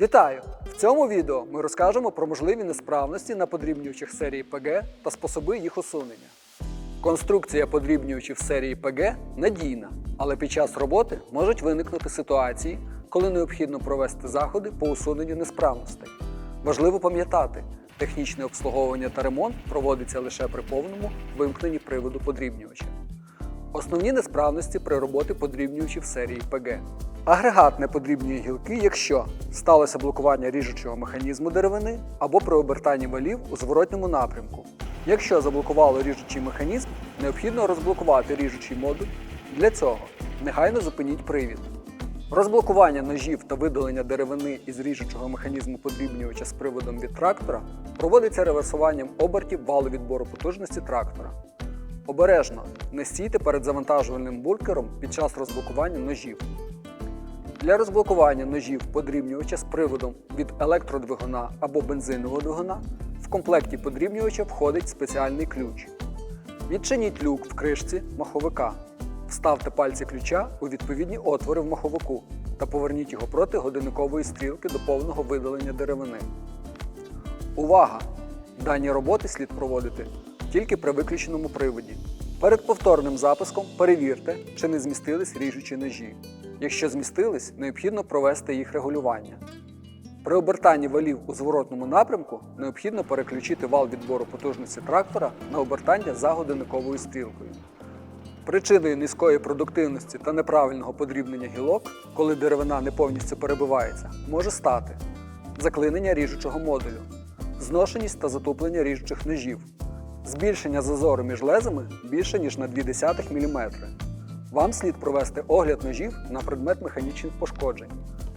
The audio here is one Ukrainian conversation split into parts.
Вітаю! В цьому відео ми розкажемо про можливі несправності на подрібнювачах серії PG та способи їх усунення. Конструкція подрібнювачів серії PG надійна, але під час роботи можуть виникнути ситуації, коли необхідно провести заходи по усуненню несправностей. Важливо пам'ятати, технічне обслуговування та ремонт проводиться лише при повному вимкненні приводу подрібнювача. Основні несправності при роботі подрібнювачів серії PG. Агрегат не подрібнює гілки, якщо сталося блокування ріжучого механізму деревини або при обертанні валів у зворотньому напрямку. Якщо заблокувало ріжучий механізм, необхідно розблокувати ріжучий модуль. Для цього негайно зупиніть привід. Розблокування ножів та видалення деревини із ріжучого механізму подрібнювача з приводом від трактора проводиться реверсуванням обертів валу відбору потужності трактора. Обережно не стійте перед завантажувальним буркером під час розблокування ножів. Для розблокування ножів подрібнювача з приводом від електродвигуна або бензинового двигуна в комплекті подрібнювача входить спеціальний ключ. Відчиніть люк в кришці маховика. Вставте пальці ключа у відповідні отвори в маховику та поверніть його проти годинникової стрілки до повного видалення деревини. Увага! Дані роботи слід проводити тільки при виключеному приводі. Перед повторним запуском перевірте, чи не змістились ріжучі ножі. Якщо змістились, необхідно провести їх регулювання. При обертанні валів у зворотному напрямку необхідно переключити вал відбору потужності трактора на обертання за годинниковою стрілкою. Причиною низької продуктивності та неправильного подрібнення гілок, коли деревина не повністю перебивається, може стати заклинення ріжучого модулю, зношеність та затуплення ріжучих ножів, збільшення зазору між лезами більше ніж на 0,2 мм. Вам слід провести огляд ножів на предмет механічних пошкоджень,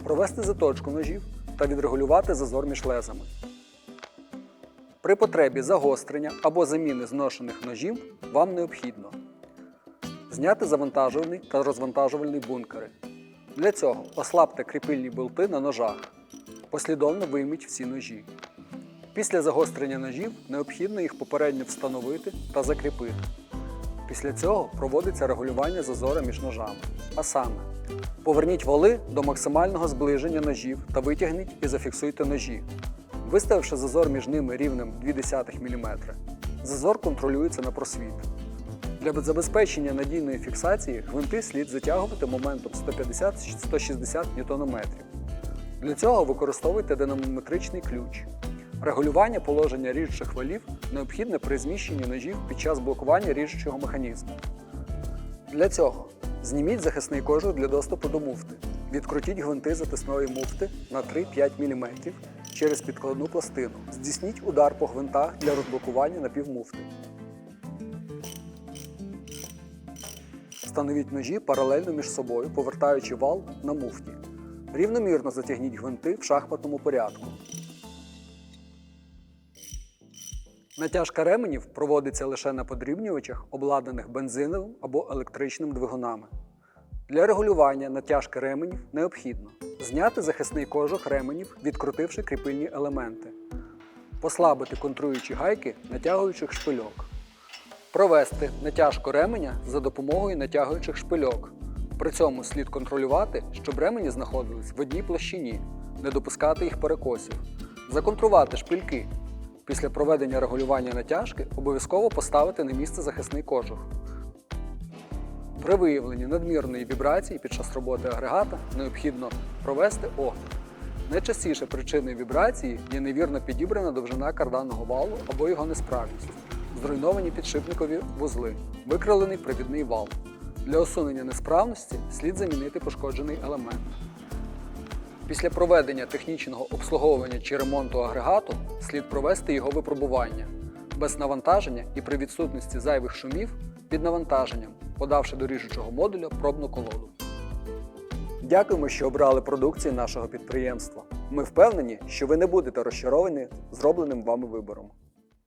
провести заточку ножів та відрегулювати зазор між лезами. При потребі загострення або заміни зношених ножів вам необхідно зняти завантажувальний та розвантажувальний бункери. Для цього ослабте кріпильні болти на ножах. Послідовно вийміть всі ножі. Після загострення ножів необхідно їх попередньо встановити та закріпити. Після цього проводиться регулювання зазора між ножами. А саме, поверніть вали до максимального зближення ножів та витягніть і зафіксуйте ножі, виставивши зазор між ними рівнем 0,2 мм. Зазор контролюється на просвіт. Для забезпечення надійної фіксації гвинти слід затягувати моментом 150-160 Нм. Для цього використовуйте динамометричний ключ. Регулювання положення ріжучих валів необхідне при зміщенні ножів під час блокування ріжучого механізму. Для цього зніміть захисний кожух для доступу до муфти. Відкрутіть гвинти затисної муфти на 3-5 мм через підкладну пластину. Здійсніть удар по гвинтах для розблокування напівмуфти. Встановіть ножі паралельно між собою, повертаючи вал на муфті. Рівномірно затягніть гвинти в шахматному порядку. Натяжка ременів проводиться лише на подрібнювачах, обладнаних бензиновим або електричним двигунами. Для регулювання натяжки ременів необхідно зняти захисний кожух ременів, відкрутивши кріпильні елементи, послабити контруючі гайки натягуючих шпильок, провести натяжку ременя за допомогою натягуючих шпильок. При цьому слід контролювати, щоб ремені знаходились в одній площині, не допускати їх перекосів, законтрувати шпильки. Після проведення регулювання натяжки обов'язково поставити на місце захисний кожух. При виявленні надмірної вібрації під час роботи агрегата необхідно провести огляд. Найчастіше причиною вібрації є невірно підібрана довжина карданного валу або його несправність, зруйновані підшипникові вузли, викрилений привідний вал. Для усунення несправності слід замінити пошкоджений елемент. Після проведення технічного обслуговування чи ремонту агрегату слід провести його випробування без навантаження і при відсутності зайвих шумів під навантаженням, подавши до ріжучого модуля пробну колоду. Дякуємо, що обрали продукцію нашого підприємства. Ми впевнені, що ви не будете розчаровані зробленим вами вибором.